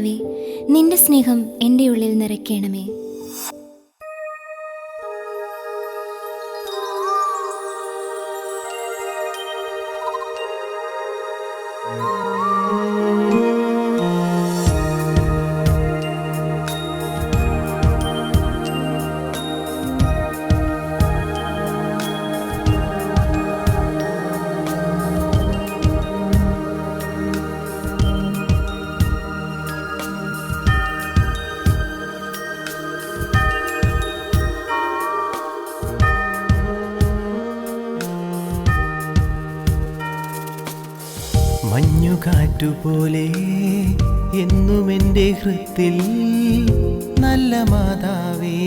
മാതാവേ നിന്റെ സ്നേഹം എന്റെ ഉള്ളിൽ നിറയ്ക്കണമേ. മഞ്ഞുകാറ്റുപോലെ എന്നും എന്റെ ഹൃത്തിൽ നല്ല മാതാവേ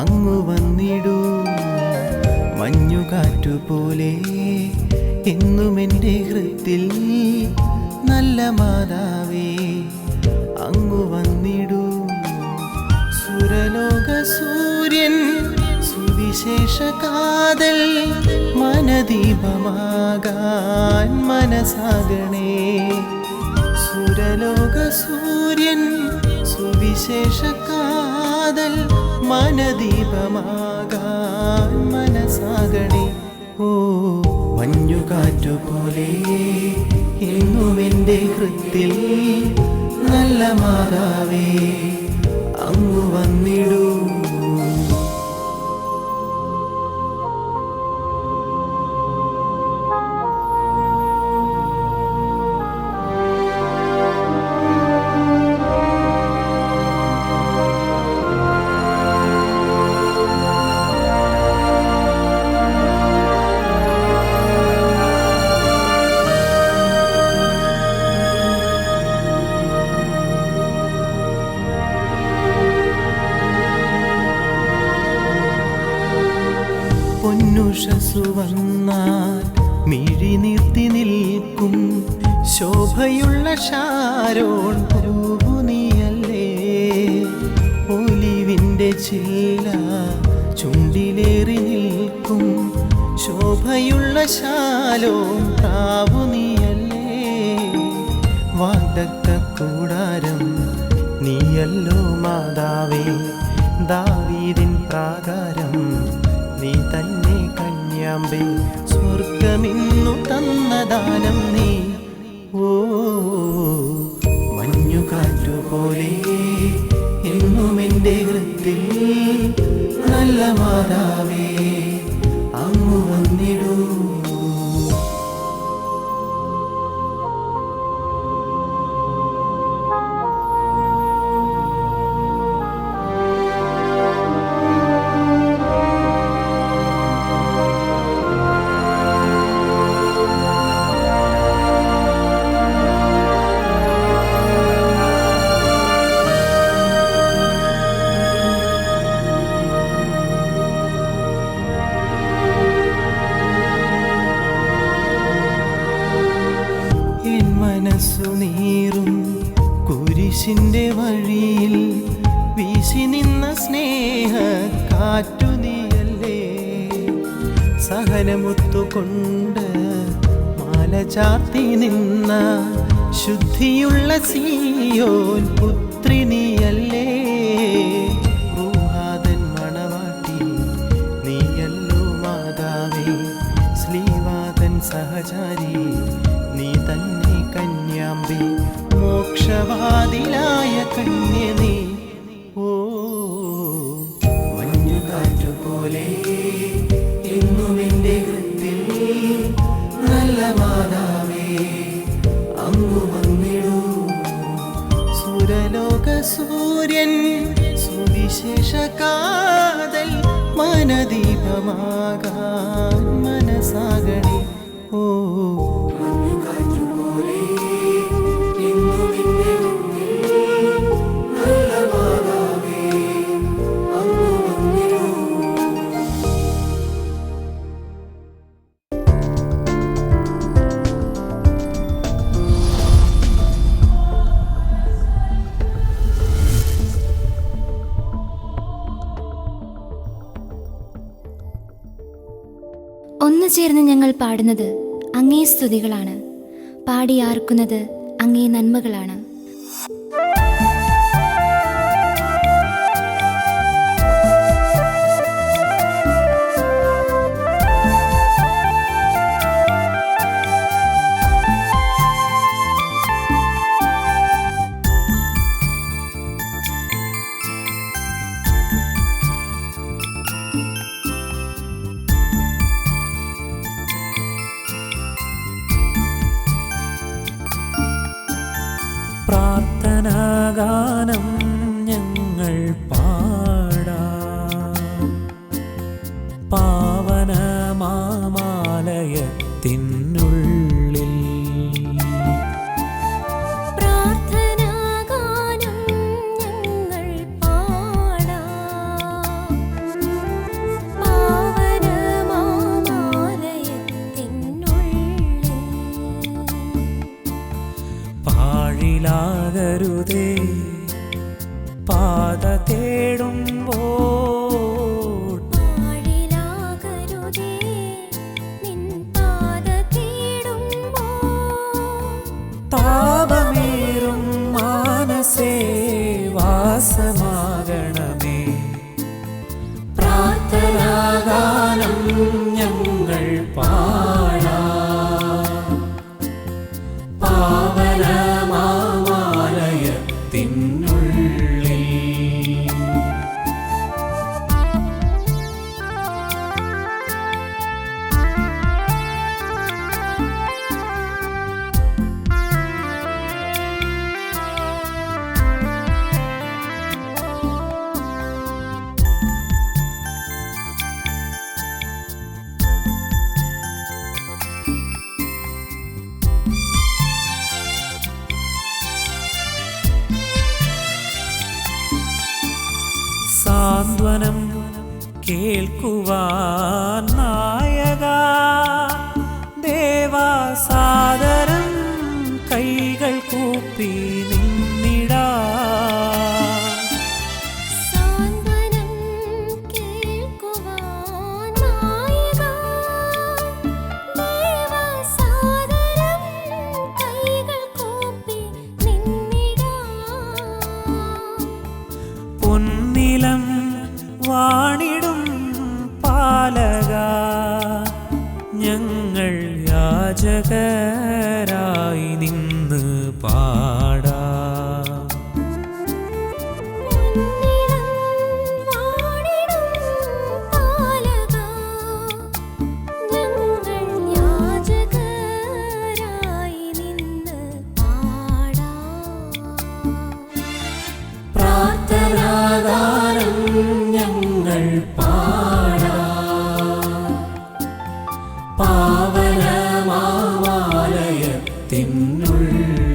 അങ്ങു വന്നിടൂ. മഞ്ഞുകാറ്റുപോലെ എന്നും എന്റെ ഹൃത്തിൽ നല്ല മാതാവേ അങ്ങു വന്നിടൂ. സുരലോക സൂര്യൻ സുവിശേഷ കാതൽ മനദീപമാകാൻ മനസാകണേ സുരലോക സൂര്യൻ സുവിശേഷ കാതൽ മനദീപമാകാൻ മനസാകണേ ഓ മഞ്ഞുകാറ്റുപോലെ എന്നും എന്റെ ഹൃത്തിൽ നല്ല മാതാവേ അങ്ങു വന്നിടൂ. diário കുരിശിന്റെ വഴിയിൽ വീശി നിന്ന സ്നേഹ കാറ്റു നീയല്ലേ? സഹനമൊത്തുകൊണ്ട് മാല ചാർത്തി നിന്ന ശുദ്ധിയുള്ള സീയോൻ പുത്രി നീയല്ലേ സൂര്യൻ സുവിശേഷ കാതൽ മനദീപമാകാൻ മനസാകണേ. ഓ. ഒന്നു ചേർന്ന് ഞങ്ങൾ പാടുന്നത് അങ്ങേ സ്തുതികളാണ്. പാടി പാടിയാർക്കുന്നത് അങ്ങേ നന്മകളാണ്. free.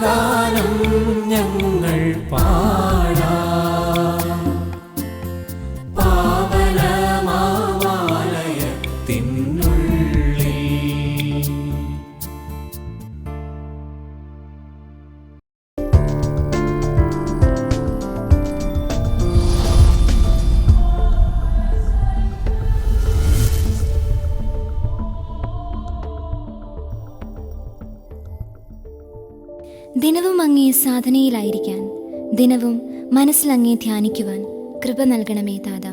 Father. സാധനയിലായിരിക്കാൻ ദിനവും മനസ്സിലങ്ങേ ധ്യാനിക്കുവാൻ കൃപ നൽകണമേ താത.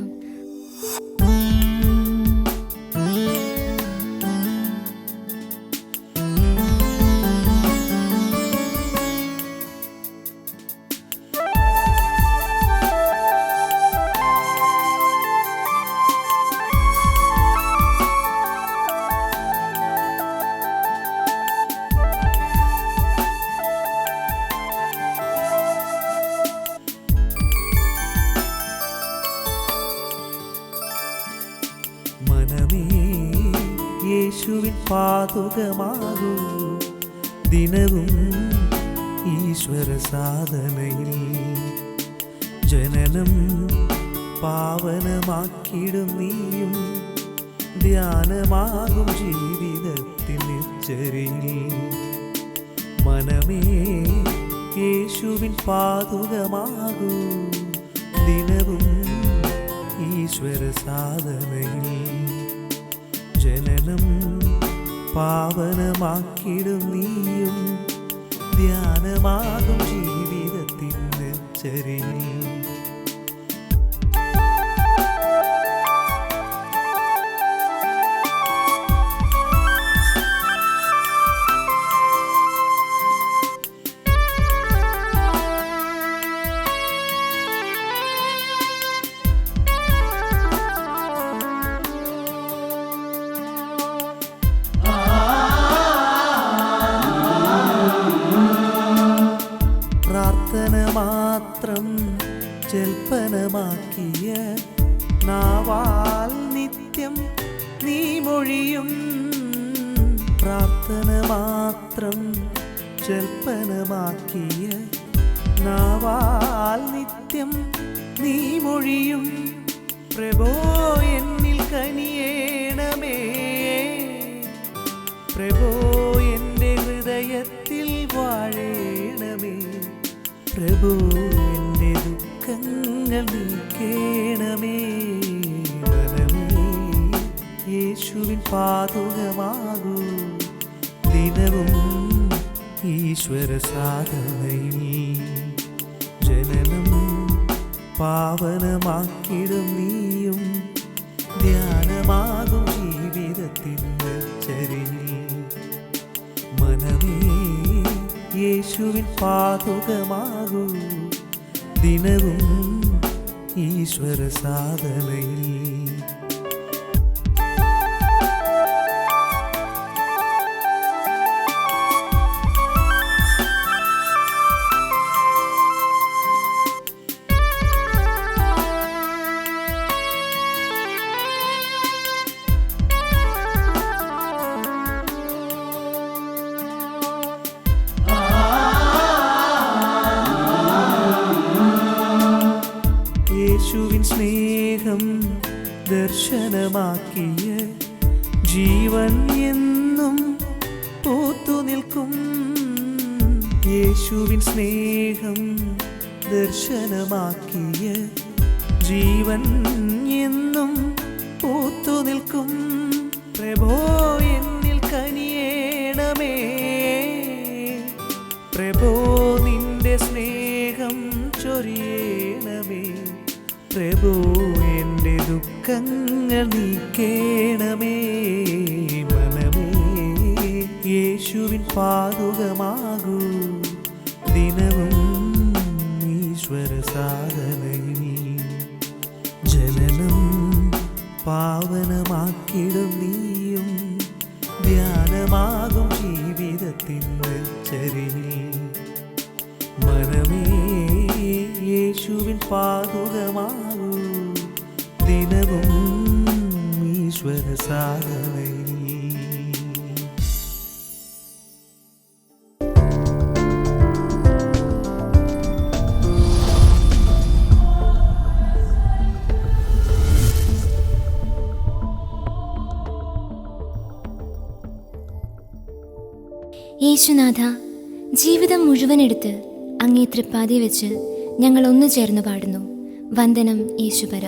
പാതുകമാകൂ ദിനവും ഈശ്വര സാധനയിൽ ജനനം പാവനമാക്കിടും നീയും. ധ്യാനമാകും ജീവിതത്തിൽ നിച്ചരിയിൽ. മനമേ യേശുവിൻ പാതുകമാകൂ. ദിനവും ഈശ്വര സാധനയിൽ ജനനം പാവനമാക്കിടും നീയും. ധ്യാനമാകും ജീവിതത്തിന്റെ ചരിയിൽ നാവാൽ നിത്യം നീ മൊഴിയും. പ്രാർത്ഥന മാത്രം ജൽപ്പനമാക്കിയ നാവാൽ നിത്യം നീ മൊഴിയും. പ്രഭോ എന്നിൽ കനിയേണമേ. പ്രഭോ എന്റെ ഹൃദയത്തിൽ വാഴേണമേ. പ്രഭു എന്റെ ദുഃഖങ്ങൾ നീക്കേണമേ. യേശുവിൻ പാതുകമാകൂ ദിനവും ഈശ്വര സാധനയിൽ ജനനം പാവനമാക്കിടും നീയും. ധ്യാനമാകും ജീവിതത്തിന്റെ ചരിഞ്ഞി മനമേ യേശുവിൻ പാതുകമാകൂ ദിനവും ഈശ്വര സാധനയിൽ എന്നും പൂത്തു നിൽക്കും. യേശുവിൻ സ്നേഹം ദർശനമാക്കിയ ജീവൻ എന്നും പൂത്തു നിൽക്കും. പ്രഭോ എന്നിൽ കനിയേണമേ. പ്രഭോ നിന്റെ സ്നേഹം ചൊരിയേണമേ. പ്രഭോ എന്റെ ദുഃഖങ്ങൾ നീക്കേണമേ. യേശുവിൻ പാതുകമാകൂ. ദിനവും ഈശ്വര സാധനയിൽ ജനനം പാവനമാക്കിടും. യേശുനാഥ ജീവിതം മുഴുവൻ എടുത്ത് അങ്ങേ തൃപ്പാതി വെച്ച് ഞങ്ങൾ ഒന്നു ചേർന്ന് പാടുന്നു. വന്ദനം യേശുപര.